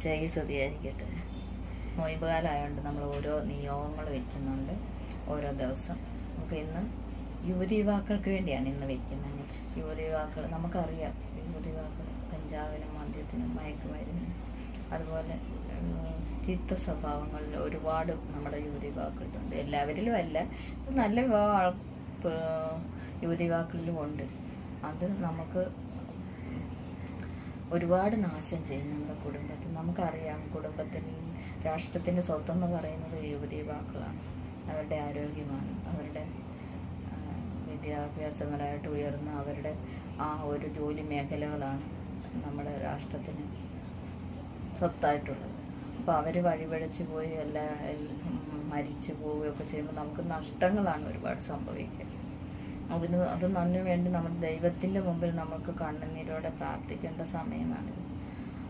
മിശായി സ്തുതിയായിരിക്കട്ടെ നൊയമ്പ് കാലമായതുകൊണ്ട് നമ്മൾ ഓരോ നിയോഗങ്ങൾ വെക്കുന്നുണ്ട് ഓരോ ദിവസം. നമുക്ക് ഇന്ന് യുവതി യുവാക്കൾക്ക് വേണ്ടിയാണ് ഇന്ന് വെക്കുന്നത്. യുവതി യുവാക്കൾ നമുക്കറിയാം യുവതി യുവാക്കൾ കഞ്ചാവിനും മദ്യത്തിനും മയക്കുമരുന്നിനും അതുപോലെ ചീത്ത സ്വഭാവങ്ങളിൽ ഒരുപാട് നമ്മുടെ യുവതി യുവാക്കളുണ്ട് എല്ലാവരിലും അല്ല നല്ല യുവതി യുവാക്കളിലും ഉണ്ട്. അത് നമുക്ക് ഒരുപാട് നാശം ചെയ്യും നമ്മുടെ കുടുംബത്തിൽ. നമുക്കറിയാം കുടുംബത്തിന് രാഷ്ട്രത്തിന്റെ സ്വത്തെന്ന് പറയുന്നത് യുവതി യുവാക്കളാണ്. അവരുടെ ആരോഗ്യമാണ്. അവരുടെ വിദ്യാഭ്യാസപരമായിട്ട് ഉയർന്ന അവരുടെ ആ ഒരു ജോലി മേഖലകളാണ് നമ്മുടെ രാഷ്ട്രത്തിന് സ്വത്തായിട്ടുള്ളത്. അപ്പോൾ അവർ വഴിപഴച്ച് പോയി എല്ലാ മരിച്ചു പോവുകയൊക്കെ ചെയ്യുമ്പോൾ നമുക്ക് നഷ്ടങ്ങളാണ് ഒരുപാട് സംഭവിക്കുക. അതിന് അത് നന്നു വേണ്ടി നമ്മൾ ദൈവത്തിന്റെ മുമ്പിൽ നമുക്ക് കണ്ണുനീരോടെ പ്രാർത്ഥിക്കേണ്ട സമയമാണിത്.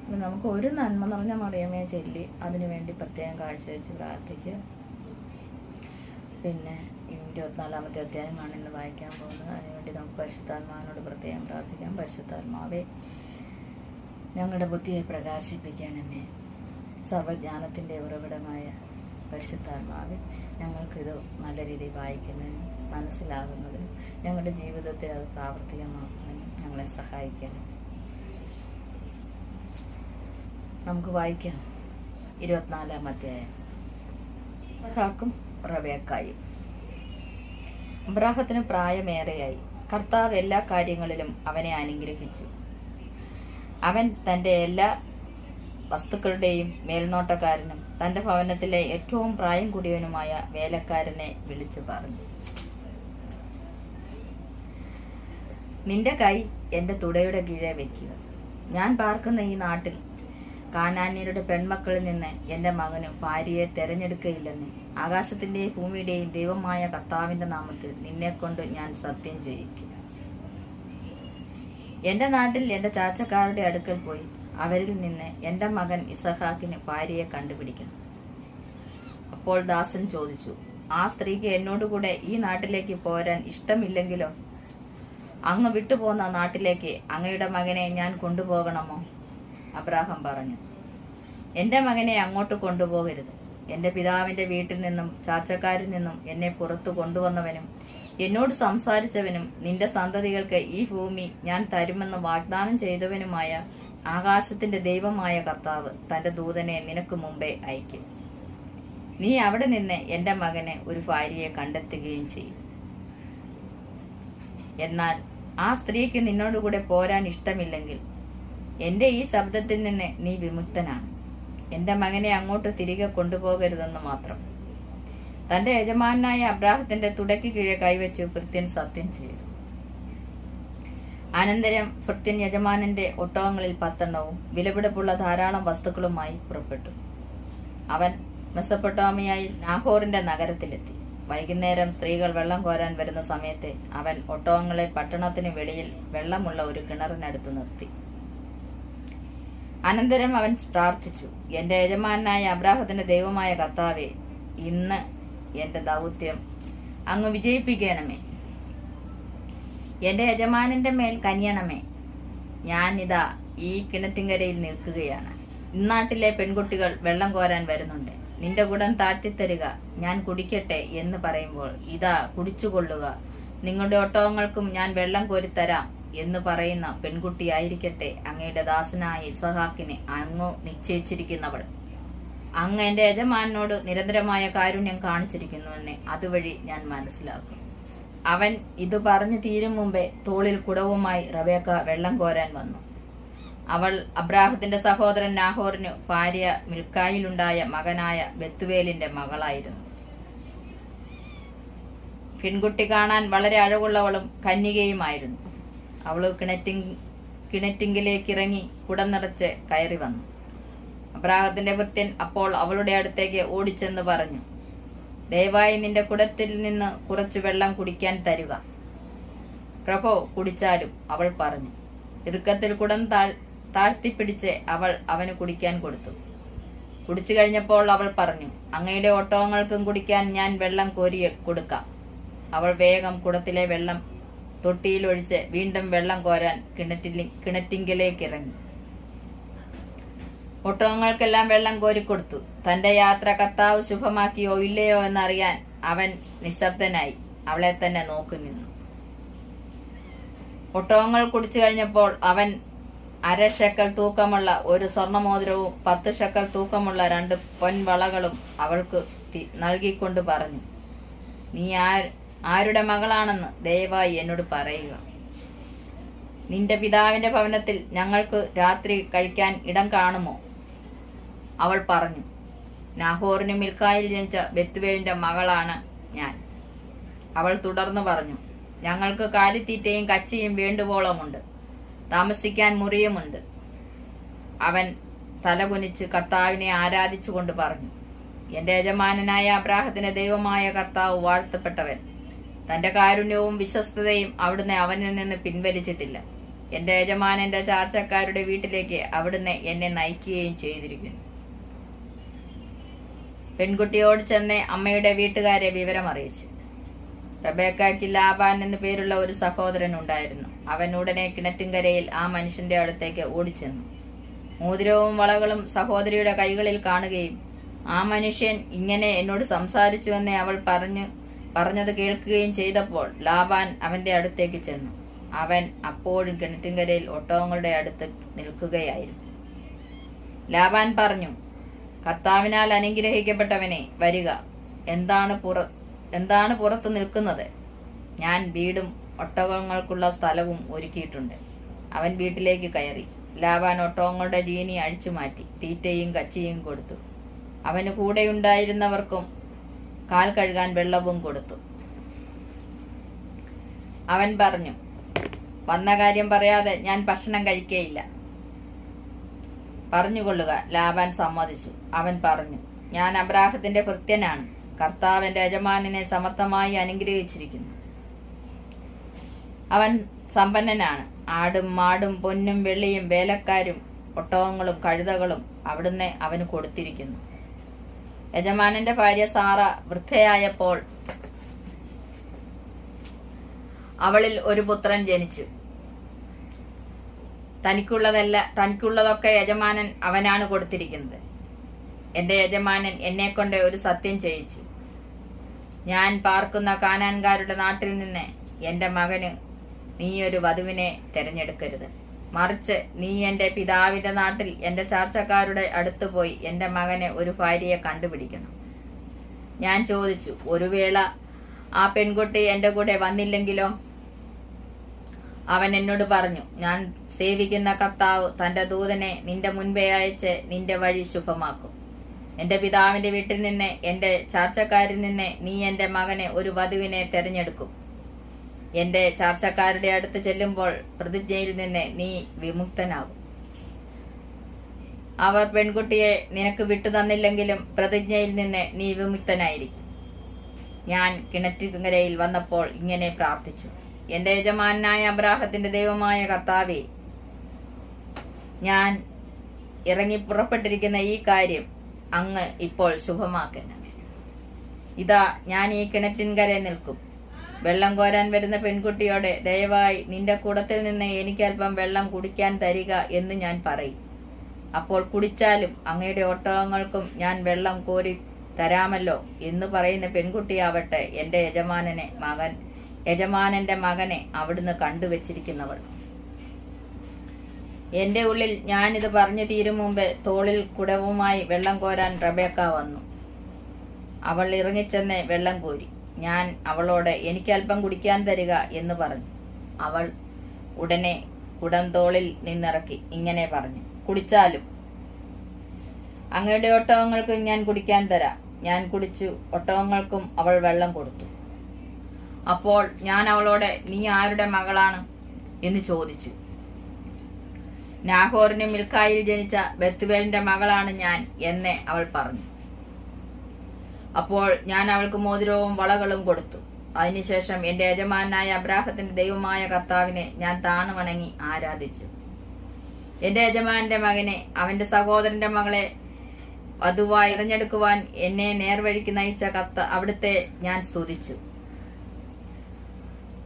അപ്പം നമുക്ക് ഒരു നന്മ നിറഞ്ഞ മറിയമേ ചൊല്ലി അതിനു വേണ്ടി പ്രത്യേകം കാഴ്ചവെച്ച് പ്രാർത്ഥിക്കുക. പിന്നെ ഇരുപത്തിനാലാമത്തെ അധ്യായമാണ് ഇന്ന് വായിക്കാൻ പോകുന്നത്. അതിനുവേണ്ടി നമുക്ക് പരിശുദ്ധാത്മാവിനോട് പ്രത്യേകം പ്രാർത്ഥിക്കാം. പരിശുദ്ധാത്മാവേ ഞങ്ങളുടെ ബുദ്ധിയെ പ്രകാശിപ്പിക്കണമേ. സർവജ്ഞാനത്തിന്റെ ഉറവിടമായ പരിശുദ്ധാത്മാവെ ഞങ്ങൾക്കിത് നല്ല രീതിയിൽ വായിക്കുന്നതിനും മനസ്സിലാകുന്നതിനും ഞങ്ങളുടെ ജീവിതത്തെ അത് പ്രാവർത്തികമാക്കാനും ഞങ്ങളെ സഹായിക്കണം നമുക്ക് വായിക്കാം. ഇരുപത്തിനാലാം അധ്യായം. ഹാക്കും റബേക്കായും. അബ്രാഹത്തിന് പ്രായമേറെയായി. കർത്താവ് എല്ലാ കാര്യങ്ങളിലും അവനെ അനുഗ്രഹിച്ചു. അവൻ തന്റെ എല്ലാ വസ്തുക്കളുടെയും മേൽനോട്ടക്കാരനും തന്റെ ഭവനത്തിലെ ഏറ്റവും പ്രായം കൂടിയവനുമായ വേലക്കാരനെ വിളിച്ചു പറഞ്ഞു. നിന്റെ കൈ എന്റെ തുടയുടെ കീഴെ വെക്കുക. ഞാൻ പാർക്കുന്ന ഈ നാട്ടിൽ കാനാന്യരുടെ പെൺമക്കളിൽ നിന്ന് എന്റെ മകന് ഭാര്യയെ തെരഞ്ഞെടുക്കയില്ലെന്ന് ആകാശത്തിന്റെയും ഭൂമിയുടെയും ദൈവമായ കർത്താവിന്റെ നാമത്തിൽ നിന്നെ കൊണ്ട് ഞാൻ സത്യം ചെയ്യിക്കുക എന്റെ നാട്ടിൽ എന്റെ ചാച്ചക്കാരുടെ അടുക്കൽ പോയി അവരിൽ നിന്ന് എന്റെ മകൻ ഇസഹാക്കിന് ഭാര്യയെ കണ്ടുപിടിക്കണം. അപ്പോൾ ദാസൻ ചോദിച്ചു ആ സ്ത്രീക്ക് എന്നോടുകൂടെ ഈ നാട്ടിലേക്ക് പോരാൻ ഇഷ്ടമില്ലെങ്കിലോ? അങ്ങ് വിട്ടുപോന്ന നാട്ടിലേക്ക് അങ്ങയുടെ മകനെ ഞാൻ കൊണ്ടുപോകണമോ? അബ്രാഹം പറഞ്ഞു. എന്റെ മകനെ അങ്ങോട്ട് കൊണ്ടുപോകരുത്. എന്റെ പിതാവിന്റെ വീട്ടിൽ നിന്നും ചാച്ചക്കാരിൽ നിന്നും എന്നെ പുറത്തു കൊണ്ടുവന്നവനും എന്നോട് സംസാരിച്ചവനും നിന്റെ സന്തതികൾക്ക് ഈ ഭൂമി ഞാൻ തരുമെന്ന് വാഗ്ദാനം ചെയ്തവനുമായ ആകാശത്തിന്റെ ദൈവമായ കർത്താവ് തന്റെ ദൂതനെ നിനക്ക് മുമ്പേ അയക്കും നീ അവിടെ നിന്ന് എന്റെ മകനെ ഒരു ഭാര്യയെ കണ്ടെത്തുകയും ചെയ്യും. എന്നാൽ ആ സ്ത്രീക്ക് നിന്നോടുകൂടെ പോരാൻ ഇഷ്ടമില്ലെങ്കിൽ എന്റെ ഈ ശബ്ദത്തിൽ നിന്ന് നീ വിമുക്തനാണ്. എന്റെ മകനെ അങ്ങോട്ട് തിരികെ കൊണ്ടുപോകരുതെന്ന് മാത്രം. തന്റെ യജമാനായ അബ്രാഹത്തിന്റെ തുടക്ക് കീഴെ കൈവച്ച് ഭൃത്യൻ സത്യം ചെയ്തു. അനന്തരം ഭൃത്യൻ യജമാനന്റെ ഒട്ടകങ്ങളിൽ പത്തെണ്ണവും വിലപിടിപ്പുള്ള ധാരാളം വസ്തുക്കളുമായി പുറപ്പെട്ടു. അവൻ മെസ്സപ്പൊട്ടോമിയായി നാഹോറിന്റെ നഗരത്തിലെത്തി. വൈകുന്നേരം സ്ത്രീകൾ വെള്ളം കോരാൻ വരുന്ന സമയത്ത് അവൻ ഒട്ടോങ്ങളെ പട്ടണത്തിന് വെളിയിൽ വെള്ളമുള്ള ഒരു കിണറിനടുത്ത് നിർത്തി. അനന്തരം അവൻ പ്രാർത്ഥിച്ചു എന്റെ യജമാനായ അബ്രാഹത്തിന്റെ ദൈവമായ കർത്താവെ ഇന്ന് എന്റെ ദൗത്യം അങ്ങ് വിജയിപ്പിക്കണമേ. എന്റെ യജമാനന്റെ മേൽ കനിയണമേ. ഞാനിതാ ഈ കിണറ്റിങ്കരയിൽ നിൽക്കുകയാണ്. ഇന്നാട്ടിലെ പെൺകുട്ടികൾ വെള്ളം കോരാൻ വരുന്നുണ്ട്. നിന്റെ ഗുണം താഴ്ത്തിത്തരിക. ഞാൻ കുടിക്കട്ടെ എന്ന് പറയുമ്പോൾ ഇതാ കുടിച്ചുകൊള്ളുക. നിങ്ങളുടെ ഒട്ടകങ്ങൾക്കും ഞാൻ വെള്ളം കോരിത്തരാം എന്ന് പറയുന്ന പെൺകുട്ടിയായിരിക്കട്ടെ അങ്ങയുടെ ദാസനായ ഇസഹാക്കിനെ അങ്ങു നിശ്ചയിച്ചിരിക്കുന്നവൾ. അങ്ങ് എന്റെ യജമാനോട് നിരന്തരമായ കാരുണ്യം കാണിച്ചിരിക്കുന്നുവെന്നെ അതുവഴി ഞാൻ മനസ്സിലാക്കും. അവൻ ഇത് പറഞ്ഞു തീരും മുമ്പേ തോളിൽ കുടവുമായി റബേക്ക വെള്ളം കോരാൻ വന്നു. അവൾ അബ്രാഹത്തിന്റെ സഹോദരൻ നാഹോറിന് ഭാര്യ മിൽക്കായിലുണ്ടായ മകനായ ബത്തുവേലിന്റെ മകളായിരുന്നു. പെൺകുട്ടി കാണാൻ വളരെ അഴകുള്ളവളും കന്യകയുമായിരുന്നു. അവൾ കിണറ്റി കിണറ്റിങ്കിലേക്ക് ഇറങ്ങി കുടം നിറച്ച് കയറി വന്നു. അബ്രാഹത്തിന്റെ വൃത്യൻ അപ്പോൾ അവളുടെ അടുത്തേക്ക് ഓടിച്ചെന്ന് പറഞ്ഞു ദയവായി നിന്റെ കുടത്തിൽ നിന്ന് കുറച്ച് വെള്ളം കുടിക്കാൻ തരുക. പ്രഭോ കുടിച്ചാലും അവൾ പറഞ്ഞു. ഇറുക്കത്തിൽ കുടം താഴ് താഴ്ത്തിപ്പിടിച്ച് അവൾ അവന് കുടിക്കാൻ കൊടുത്തു. കുടിച്ചു കഴിഞ്ഞപ്പോൾ അവൾ പറഞ്ഞു അങ്ങയുടെ ഓട്ടോങ്ങൾക്കും കുടിക്കാൻ ഞാൻ വെള്ളം കോരി കൊടുക്കാം. അവൾ വേഗം കുടത്തിലെ വെള്ളം തൊട്ടിയിലൊഴിച്ച് വീണ്ടും വെള്ളം കോരാൻ കിണറ്റിൽ കിണറ്റിങ്കിലേക്ക് ഇറങ്ങി. ഒട്ടകങ്ങൾക്കെല്ലാം വെള്ളം കോരിക്കൊടുത്തു തന്റെ യാത്ര കർത്താവ് ശുഭമാക്കിയോ ഇല്ലയോ എന്നറിയാൻ അവൻ നിശബ്ദനായി. അവളെ തന്നെ നോക്കി നിന്നു ഒട്ടകങ്ങൾ കുടിച്ചു കഴിഞ്ഞപ്പോൾ അവൻ അര ഷക്കൽ തൂക്കമുള്ള ഒരു സ്വർണമോതിരവും പത്ത് ഷക്കൽ തൂക്കമുള്ള രണ്ട് പൊൻവളകളും അവൾക്ക് നൽകിക്കൊണ്ട് പറഞ്ഞു നീ ആരുടെ മകളാണെന്ന് ദയവായി എന്നോട് പറയുക. നിന്റെ പിതാവിന്റെ ഭവനത്തിൽ ഞങ്ങൾക്ക് രാത്രി കഴിക്കാൻ ഇടം കാണുമോ? അവൾ പറഞ്ഞു നാഹോറിന് മിൽക്കായിൽ ജനിച്ച ബെത്തുവേലിന്റെ മകളാണ് ഞാൻ. അവൾ തുടർന്ന് പറഞ്ഞു ഞങ്ങൾക്ക് കാലിത്തീറ്റയും കച്ചിയും വേണ്ടുവോളമുണ്ട്. താമസിക്കാൻ മുറിയുമുണ്ട്. അവൻ തലകുനിച്ച് കർത്താവിനെ ആരാധിച്ചുകൊണ്ട് പറഞ്ഞു എന്റെ യജമാനനായ അബ്രാഹത്തിന്റെ ദൈവമായ കർത്താവ് വാഴ്ത്തപ്പെട്ടവൻ. തന്റെ കാരുണ്യവും വിശ്വസ്തതയും അവിടുന്ന് അവനിൽ നിന്ന് പിൻവലിച്ചിട്ടില്ല. എന്റെ യജമാനന്റെ ചാർച്ചക്കാരുടെ വീട്ടിലേക്ക് അവിടുന്ന് എന്നെ നയിക്കുകയും ചെയ്തിരിക്കുന്നു. പെൺകുട്ടിയോട് ചെന്ന് അമ്മയുടെ വീട്ടുകാരെ വിവരം അറിയിച്ചു റബേക്കായ്ക്ക് ലാബാൻ എന്നു പേരുള്ള ഒരു സഹോദരൻ ഉണ്ടായിരുന്നു. അവൻ ഉടനെ കിണറ്റിൻകരയിൽ ആ മനുഷ്യന്റെ അടുത്തേക്ക് ഓടിച്ചെന്നു. മോതിരവും വളകളും സഹോദരിയുടെ കൈകളിൽ കാണുകയും ആ മനുഷ്യൻ ഇങ്ങനെ എന്നോട് സംസാരിച്ചുവെന്ന് അവൾ പറഞ്ഞു പറഞ്ഞത് കേൾക്കുകയും ചെയ്തപ്പോൾ ലാബാൻ അവന്റെ അടുത്തേക്ക് ചെന്നു. അവൻ അപ്പോഴും കിണറ്റിൻകരയിൽ ഒട്ടകങ്ങളുടെ അടുത്ത് നിൽക്കുകയായിരുന്നു. ലാബാൻ പറഞ്ഞു കർത്താവിനാൽ അനുഗ്രഹിക്കപ്പെട്ടവനെ വരിക. എന്താണ് പുറ എന്താണ് പുറത്തു നിൽക്കുന്നത്? ഞാൻ വീടും ഒട്ടകങ്ങൾക്കുള്ള സ്ഥലവും ഒരുക്കിയിട്ടുണ്ട്. അവൻ വീട്ടിലേക്ക് കയറി. ലാവാൻ ഒട്ടകങ്ങളുടെ ജീനി അഴിച്ചു മാറ്റി. തീറ്റയും കച്ചിയും കൊടുത്തു. അവന് കൂടെയുണ്ടായിരുന്നവർക്കും കാൽ കഴുകാൻ വെള്ളവും കൊടുത്തു. അവൻ പറഞ്ഞു വന്ന കാര്യം പറയാതെ ഞാൻ ഭക്ഷണം കഴിക്കേയില്ല. പറഞ്ഞുകൊള്ളുക ലാബാൻ സമ്മതിച്ചു. അവൻ പറഞ്ഞു ഞാൻ അബ്രാഹത്തിന്റെ കൃത്യനാണ്. കർത്താവിന്റെ യജമാനെ സമർത്ഥമായി അനുഗ്രഹിച്ചിരിക്കുന്നു. അവൻ സമ്പന്നനാണ്. ആടും മാടും പൊന്നും വെള്ളിയും വേലക്കാരും ഒട്ടകങ്ങളും കഴുതകളും അവിടുന്ന് അവന് കൊടുത്തിരിക്കുന്നു. യജമാനന്റെ ഭാര്യ സാറ വൃദ്ധയായപ്പോൾ അവളിൽ ഒരു പുത്രൻ ജനിച്ചു. തനിക്കുള്ളതല്ല തനിക്കുള്ളതൊക്കെ യജമാനൻ അവനാണ് കൊടുത്തിരിക്കുന്നത്. എന്റെ യജമാനൻ എന്നെ കൊണ്ട് ഒരു സത്യം ചെയ്യിച്ചു. ഞാൻ പാർക്കുന്ന കാനാൻകാരുടെ നാട്ടിൽ നിന്ന് എന്റെ മകന് നീ ഒരു വധുവിനെ തെരഞ്ഞെടുക്കരുത്. മറിച്ച് നീ എന്റെ പിതാവിന്റെ നാട്ടിൽ എന്റെ ചാർച്ചക്കാരുടെ അടുത്ത് പോയി എന്റെ മകനെ ഒരു ഭാര്യയെ കണ്ടുപിടിക്കണം. ഞാൻ ചോദിച്ചു ഒരു വേള ആ പെൺകുട്ടി എന്റെ കൂടെ വന്നില്ലെങ്കിലോ? അവൻ എന്നോട് പറഞ്ഞു ഞാൻ സേവിക്കുന്ന കർത്താവ് തന്റെ ദൂതനെ നിന്റെ മുൻപേ അയച്ച് നിന്റെ വഴി ശുഭമാക്കും. എന്റെ പിതാവിന്റെ വീട്ടിൽ നിന്ന് എന്റെ ചാർച്ചക്കാരിൽ നിന്ന് നീ എന്റെ മകനെ ഒരു വധുവിനെ തെരഞ്ഞെടുക്കും. എന്റെ ചാർച്ചക്കാരുടെ അടുത്ത് ചെല്ലുമ്പോൾ പ്രതിജ്ഞയിൽ നിന്ന് നീ വിമുക്തനാകും. അവർ പെൺകുട്ടിയെ നിനക്ക് വിട്ടു തന്നില്ലെങ്കിലും പ്രതിജ്ഞയിൽ നിന്ന് നീ വിമുക്തനായിരിക്കും. ഞാൻ കിണറ്റിക്കരയിൽ വന്നപ്പോൾ ഇങ്ങനെ പ്രാർത്ഥിച്ചു. എന്റെ യജമാനായ അബ്രാഹത്തിന്റെ ദൈവമായ കർത്താവെ ഞാൻ ഇറങ്ങി പുറപ്പെട്ടിരിക്കുന്ന ഈ കാര്യം അങ്ങ് ഇപ്പോൾ ശുഭമാക്കണമേ. ഇതാ ഞാൻ ഈ കിണറ്റിൻകരെ നിൽക്കും. വെള്ളം കോരാൻ വരുന്ന പെൺകുട്ടിയോടെ ദയവായി നിന്റെ കൂടത്തിൽ നിന്ന് എനിക്ക് അല്പം വെള്ളം കുടിക്കാൻ തരിക എന്ന് ഞാൻ പറയും. അപ്പോൾ കുടിച്ചാലും അങ്ങയുടെ ഒട്ടകങ്ങൾക്കും ഞാൻ വെള്ളം കോരി തരാമല്ലോ എന്ന് പറയുന്ന പെൺകുട്ടിയാവട്ടെ എന്റെ യജമാനനെ മകൻ യജമാനന്റെ മകനെ അവിടുന്ന് കണ്ടുവച്ചിരിക്കുന്നവൾ. എന്റെ ഉള്ളിൽ ഞാനിത് പറഞ്ഞു തീരും മുമ്പ് തോളിൽ കുടവുമായി വെള്ളം കോരാൻ റബേക്ക വന്നു. അവൾ ഇറങ്ങിച്ചെന്ന് വെള്ളം കോരി. ഞാൻ അവളോട് എനിക്ക് അല്പം കുടിക്കാൻ തരിക എന്ന് പറഞ്ഞു. അവൾ ഉടനെ കുടം തോളിൽ നിന്നിറക്കി ഇങ്ങനെ പറഞ്ഞു. കുടിച്ചാലും? അങ്ങയുടെ ഒട്ടകങ്ങൾക്കും ഞാൻ കുടിക്കാൻ തരാം. ഞാൻ കുടിച്ചു ഒട്ടകങ്ങൾക്കും അവൾ വെള്ളം കൊടുത്തു. അപ്പോൾ ഞാൻ അവളോട് നീ ആരുടെ മകളാണ്? എന്ന് ചോദിച്ചു. നാഹോറിന് മിൽക്കായിൽ ജനിച്ച ബത്തുവേലിന്റെ മകളാണ് ഞാൻ എന്നെ അവൾ പറഞ്ഞു. അപ്പോൾ ഞാൻ അവൾക്ക് മോതിരവും വളകളും കൊടുത്തു. അതിനുശേഷം എന്റെ യജമാനായ അബ്രാഹത്തിന്റെ ദൈവമായ കർത്താവിനെ ഞാൻ താണു വണങ്ങി ആരാധിച്ചു. എന്റെ യജമാനന്റെ മകനെ അവന്റെ സഹോദരന്റെ മകളെ വധുവായി ഇറഞ്ഞെടുക്കുവാൻ എന്നെ നേർവഴിക്ക് നയിച്ച കത്ത അവിടുത്തെ ഞാൻ സ്തുതിച്ചു.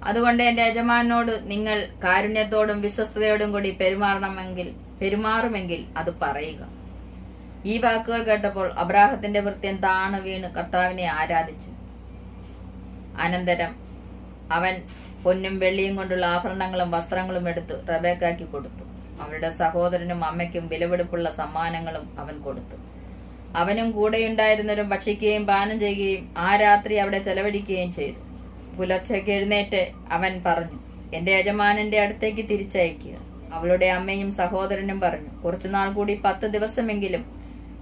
അതുകൊണ്ട് എന്റെ യജമാനോട് നിങ്ങൾ കാരുണ്യത്തോടും വിശ്വസ്തയോടും കൂടി പെരുമാറണമെങ്കിൽ പെരുമാറുമെങ്കിൽ അത് പറയുക. ഈ വാക്കുകൾ കേട്ടപ്പോൾ അബ്രാഹത്തിന്റെ വൃത്യൻ താണു വീണ് കർത്താവിനെ ആരാധിച്ചു. അനന്തരം അവൻ പൊന്നും വെള്ളിയും കൊണ്ടുള്ള ആഭരണങ്ങളും വസ്ത്രങ്ങളും എടുത്ത് റബേക്കാക്കി കൊടുത്തു. അവരുടെ സഹോദരനും അമ്മയ്ക്കും വിലപിടിപ്പുള്ള സമ്മാനങ്ങളും അവൻ കൊടുത്തു. അവനും കൂടെയുണ്ടായിരുന്നവരും ഭക്ഷിക്കുകയും പാനം ചെയ്യുകയും ആ രാത്രി അവിടെ ചെലവഴിക്കുകയും ചെയ്തു. പുലർച്ചയ്ക്ക് എഴുന്നേറ്റ് അവൻ പറഞ്ഞു എന്റെ യജമാനന്റെ അടുത്തേക്ക് തിരിച്ചയക്കുക. അവളുടെ അമ്മയും സഹോദരനും പറഞ്ഞു കുറച്ചുനാൾ കൂടി പത്ത് ദിവസമെങ്കിലും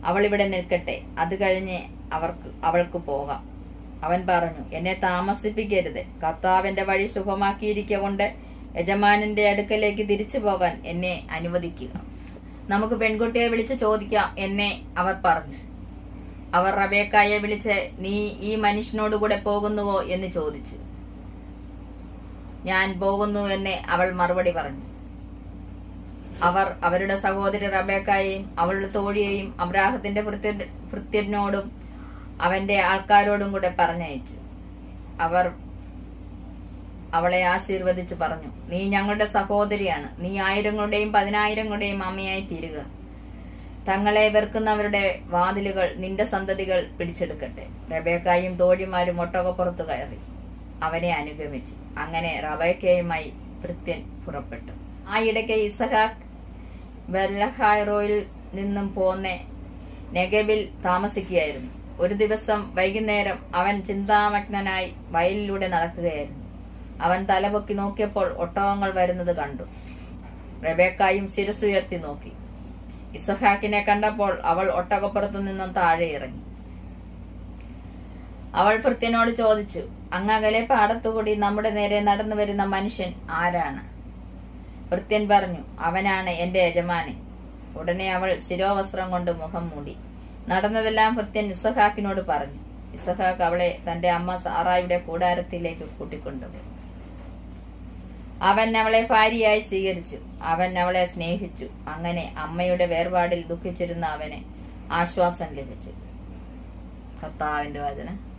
അവൾ ഇവിടെ നിൽക്കട്ടെ അത് കഴിഞ്ഞ് അവർക്ക് അവൾക്ക് പോകാം. അവൻ പറഞ്ഞു എന്നെ താമസിപ്പിക്കരുത്. കർത്താവിന്റെ വഴി ശുഭമാക്കിയിരിക്ക കൊണ്ട് യജമാനന്റെ അടുക്കലേക്ക് തിരിച്ചു പോകാൻ എന്നെ അനുവദിക്കുക. നമുക്ക് പെൺകുട്ടിയെ വിളിച്ച് ചോദിക്കാം എന്നെ അവർ പറഞ്ഞു. അവർ റബേക്കായെ വിളിച്ച് നീ ഈ മനുഷ്യനോട് കൂടെ പോകുന്നുവോ? എന്ന് ചോദിച്ചു. ഞാൻ പോകുന്നു എന്ന് അവൾ മറുപടി പറഞ്ഞു. അവർ അവരുടെ സഹോദരി റബേക്കായെയും അവളുടെ തോഴിയെയും അബ്രാഹത്തിന്റെ ഭൃത്യ- ഭൃത്യനോടും അവന്റെ ആൾക്കാരോടും കൂടെ പറഞ്ഞയച്ചു. അവർ അവളെ ആശീർവദിച്ചു പറഞ്ഞു നീ ഞങ്ങളുടെ സഹോദരിയാണ്. നീ ആയിരങ്ങളുടെയും പതിനായിരങ്ങളുടെയും അമ്മയായി തീരുക. തങ്ങളെ വെറുക്കുന്നവരുടെ വാതിലുകൾ നിന്റെ സന്തതികൾ പിടിച്ചെടുക്കട്ടെ. റബേക്കായും തോഴിമാരും ഒട്ടകപ്പുറത്ത് കയറി. അവനെ അനുഗമിച്ചു. അങ്ങനെ റബേക്കയുമായി ഭൃത്യൻ പുറപ്പെട്ടു. ആ ഇടയ്ക്ക് ഇസഹാക്ക് ബെല്ലഹായ്റോയിൽ നിന്നും പോന്നെ നെഗബിൽ താമസിക്കുകയായിരുന്നു. ഒരു ദിവസം വൈകുന്നേരം അവൻ ചിന്താമഗ്നനായി വയലിലൂടെ നടക്കുകയായിരുന്നു. അവൻ തലപൊക്കി നോക്കിയപ്പോൾ ഒട്ടകങ്ങൾ വരുന്നത് കണ്ടു. റബേക്കായും ശിരസുയർത്തി നോക്കി. ഇസഹാക്കിനെ കണ്ടപ്പോൾ അവൾ ഒട്ടകപ്പുറത്തു നിന്നും താഴെ ഇറങ്ങി. അവൾ ഭൃത്യനോട് ചോദിച്ചു അങ്ങകലെ പാടത്തുകൂടി നമ്മുടെ നേരെ നടന്നു വരുന്ന മനുഷ്യൻ ആരാണ്? ഭൃത്യൻ പറഞ്ഞു അവനാണ് എന്റെ യജമാനൻ. ഉടനെ അവൾ ശിരോവസ്ത്രം കൊണ്ട് മുഖം മൂടി. നടന്നതെല്ലാം ഭൃത്യൻ ഇസഹാക്കിനോട് പറഞ്ഞു. ഇസഹാക്ക് അവളെ തന്റെ അമ്മ സാറായുടെ കൂടാരത്തിലേക്ക് കൂട്ടിക്കൊണ്ടുപോയി അവൻ അവളെ ഭാര്യയായി സ്വീകരിച്ചു. അവൻ അവളെ സ്നേഹിച്ചു. അങ്ങനെ അമ്മയുടെ വേർപാടിൽ ദുഃഖിച്ചിരുന്ന അവന് ആശ്വാസം ലഭിച്ചു. കർത്താവിന്റെ വചനം.